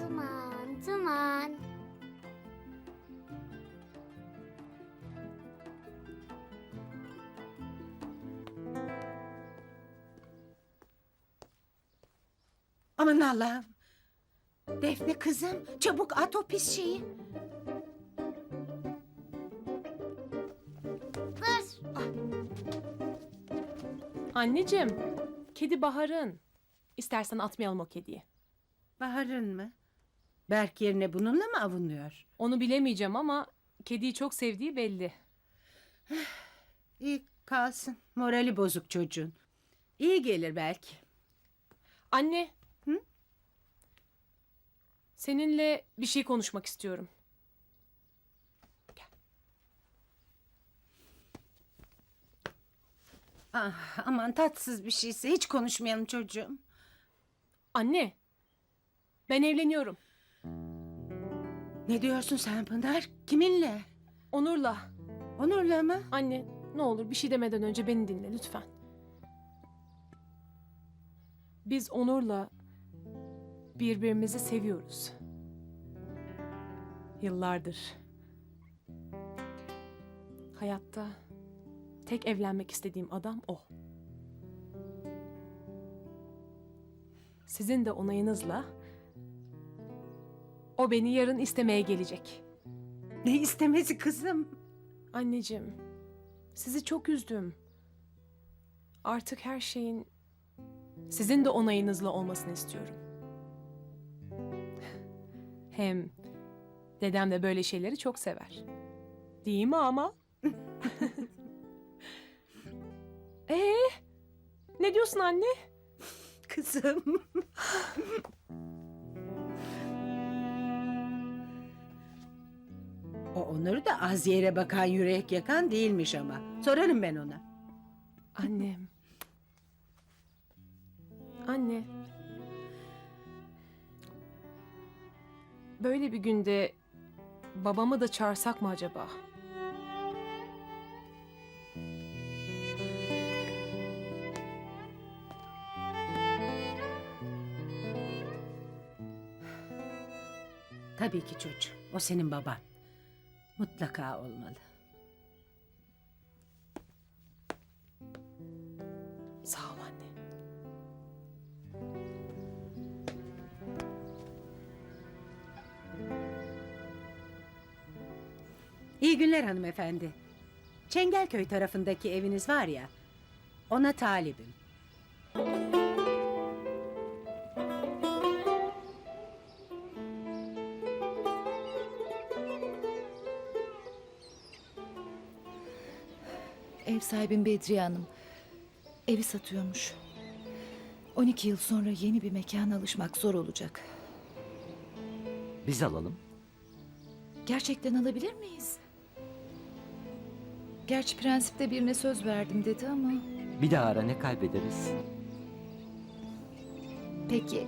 Duman, duman. Aman Allah'ım. Defne kızım çabuk at o pis şeyi. Dur. Anneciğim, kedi Bahar'ın. İstersen atmayalım o kediyi. Bahar'ın mı? Berk yerine bununla mı avunuyor? Onu bilemeyeceğim ama kediyi çok sevdiği belli. İyi kalsın. Morali bozuk çocuğun. İyi gelir belki. Anne. Hı? Seninle bir şey konuşmak istiyorum. Ah, aman tatsız bir şeyse hiç konuşmayalım çocuğum. Anne. Ben evleniyorum. Ne diyorsun sen Pınar? Kiminle? Onur'la. Onur'la mı? Anne ne olur bir şey demeden önce beni dinle lütfen. Biz Onur'la birbirimizi seviyoruz. Yıllardır. Hayatta tek evlenmek istediğim adam o. Sizin de onayınızla o beni yarın istemeye gelecek. Ne istemesi kızım? Anneciğim, sizi çok üzdüm. Artık her şeyin sizin de onayınızla olmasını istiyorum. Hem dedem de böyle şeyleri çok sever. Değil mi ama? Ee, ne diyorsun anne? Kızım. O Onur da az yere bakan yürek yakan değilmiş ama. Sorarım ben ona. Annem. Anne. Böyle bir günde babamı da çağırsak mı acaba? Tabii ki çocuğum. O senin baban. Mutlaka olmalı. Sağ ol anne. İyi günler hanımefendi. Çengelköy tarafındaki eviniz var ya. Ona talibim. Ev sahibim Bedriye Hanım. Evi satıyormuş. 12 yıl sonra yeni bir mekana alışmak zor olacak. Biz alalım. Gerçekten alabilir miyiz? Gerçi prensipte birine söz verdim dedi ama... Bir daha ara ne kaybederiz? Peki